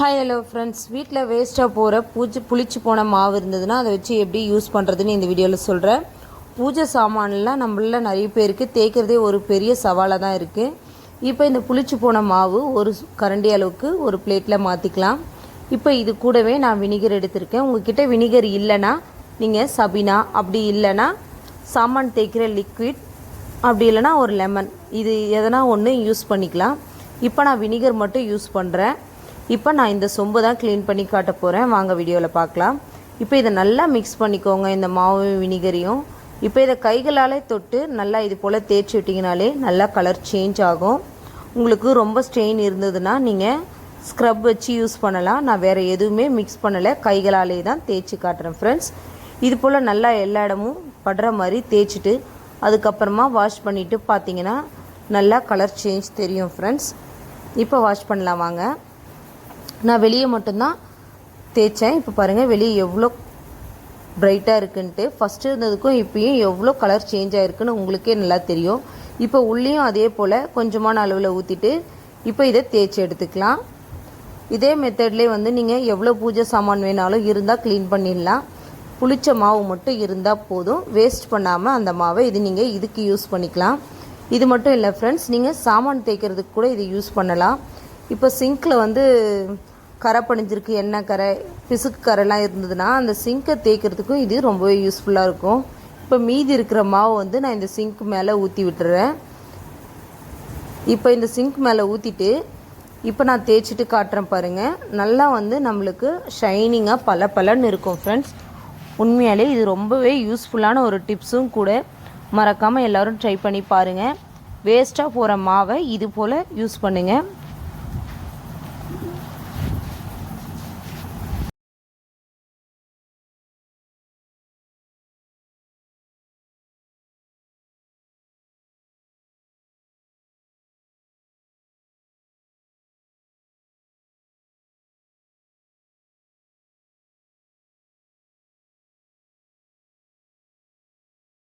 Hi hello friends வீட்டில் வேஸ்ட்டாக போகிற பூச்சி புளிச்சு போன மாவு இருந்ததுன்னா அதை வச்சு எப்படி யூஸ் பண்ணுறதுன்னு இந்த வீடியோவில் சொல்கிறேன் பூஜை சாமான்லாம் நம்மள நிறைய பேருக்கு தேய்க்கிறதே ஒரு பெரிய சவாலாக தான் இருக்குது இப்போ இந்த புளிச்சு போன மாவு ஒரு கரண்டி அளவுக்கு ஒரு பிளேட்டில் மாற்றிக்கலாம் இப்போ இது கூடவே நான் வினிகர் எடுத்திருக்கேன். உங்ககிட்ட வினிகர் இல்லைன்னா நீங்கள் சபினா அப்படி இல்லைன்னா சாமான் தேய்க்கிற லிக்விட் அப்படி இல்லைன்னா ஒரு லெமன் இது எதனா ஒன்று யூஸ் பண்ணிக்கலாம். இப்போ நான் வினிகர் மட்டும் யூஸ் பண்ணுறேன் இப்போ நான் இந்த சொம்பு தான் க்ளீன் பண்ணி காட்ட போகிறேன் வாங்க வீடியோவில் பார்க்கலாம். இப்போ இதை நல்லா மிக்ஸ் பண்ணிக்கோங்க இந்த மாவு வினிகரையும். இப்போ இதை கைகளாலே தொட்டு நல்லா இது போல் தேய்ச்சி விட்டிங்கனாலே நல்லா கலர் சேஞ்ச் ஆகும். உங்களுக்கு ரொம்ப ஸ்ட்ரெயின் இருந்ததுன்னா நீங்கள் ஸ்க்ரப் வச்சு யூஸ் பண்ணலாம். நான் வேறு எதுவுமே மிக்ஸ் பண்ணலை. கைகளாலே தான் தேய்ச்சி காட்டுறேன் ஃப்ரெண்ட்ஸ் இது போல் நல்லா எல்லா இடமும் படுற மாதிரி தேய்ச்சிட்டு அதுக்கப்புறமா வாஷ் பண்ணிவிட்டு பார்த்தீங்கன்னா நல்லா கலர் சேஞ்ச் தெரியும் ஃப்ரெண்ட்ஸ் இப்போ வாஷ் பண்ணலாம் வாங்க. நான் வெளியே மட்டும்தான் தேய்ச்சேன். இப்போ பாருங்கள் வெளியே எவ்வளோ பிரைட்டாக இருக்குன்ட்டு. ஃபஸ்ட்டு இருந்ததுக்கும் இப்போயும் எவ்வளோ கலர் சேஞ்ச் ஆகிருக்குன்னு உங்களுக்கே நல்லா தெரியும். இப்போ உள்ளேயும் அதே போல் கொஞ்சமான அளவில் ஊற்றிட்டு இப்போ இதை தேய்ச்சி எடுத்துக்கலாம். இதே மெத்தட்லேயே வந்து நீங்கள் எவ்வளோ பூஜை சாமான் வேணாலும் இருந்தால் க்ளீன் பண்ணிடலாம். புளிச்ச மாவு மட்டும் இருந்தால் போதும். வேஸ்ட் பண்ணாமல் அந்த மாவை இது நீங்கள் இதுக்கு யூஸ் பண்ணிக்கலாம். இது மட்டும் இல்லை ஃப்ரெண்ட்ஸ் நீங்கள் சாமான் தேய்க்கிறதுக்கு கூட இது யூஸ் பண்ணலாம். இப்போ சிங்க்கில் வந்து கரை பணிஞ்சிருக்கு எண்ணெய் கரை பிசுக்கு கரைலாம் இருந்ததுன்னா அந்த சிங்கை தேய்க்கிறதுக்கும் இது ரொம்பவே யூஸ்ஃபுல்லாக இருக்கும். இப்போ மீதி இருக்கிற மாவு வந்து நான் இந்த சிங்க் மேலே ஊற்றி விட்டுறேன். இப்போ இந்த சிங்க் மேலே ஊற்றிட்டு இப்போ நான் தேய்ச்சிட்டு காட்டுறேன் பாருங்கள் நல்லா வந்து நம்மளுக்கு ஷைனிங்காக பல பலன்னு இருக்கும் ஃப்ரெண்ட்ஸ் உண்மையாலே இது ரொம்பவே யூஸ்ஃபுல்லான ஒரு டிப்ஸும் கூட. மறக்காமல் எல்லோரும் ட்ரை பண்ணி பாருங்கள் வேஸ்ட்டாக போகிற மாவை இது போல் யூஸ் பண்ணுங்கள்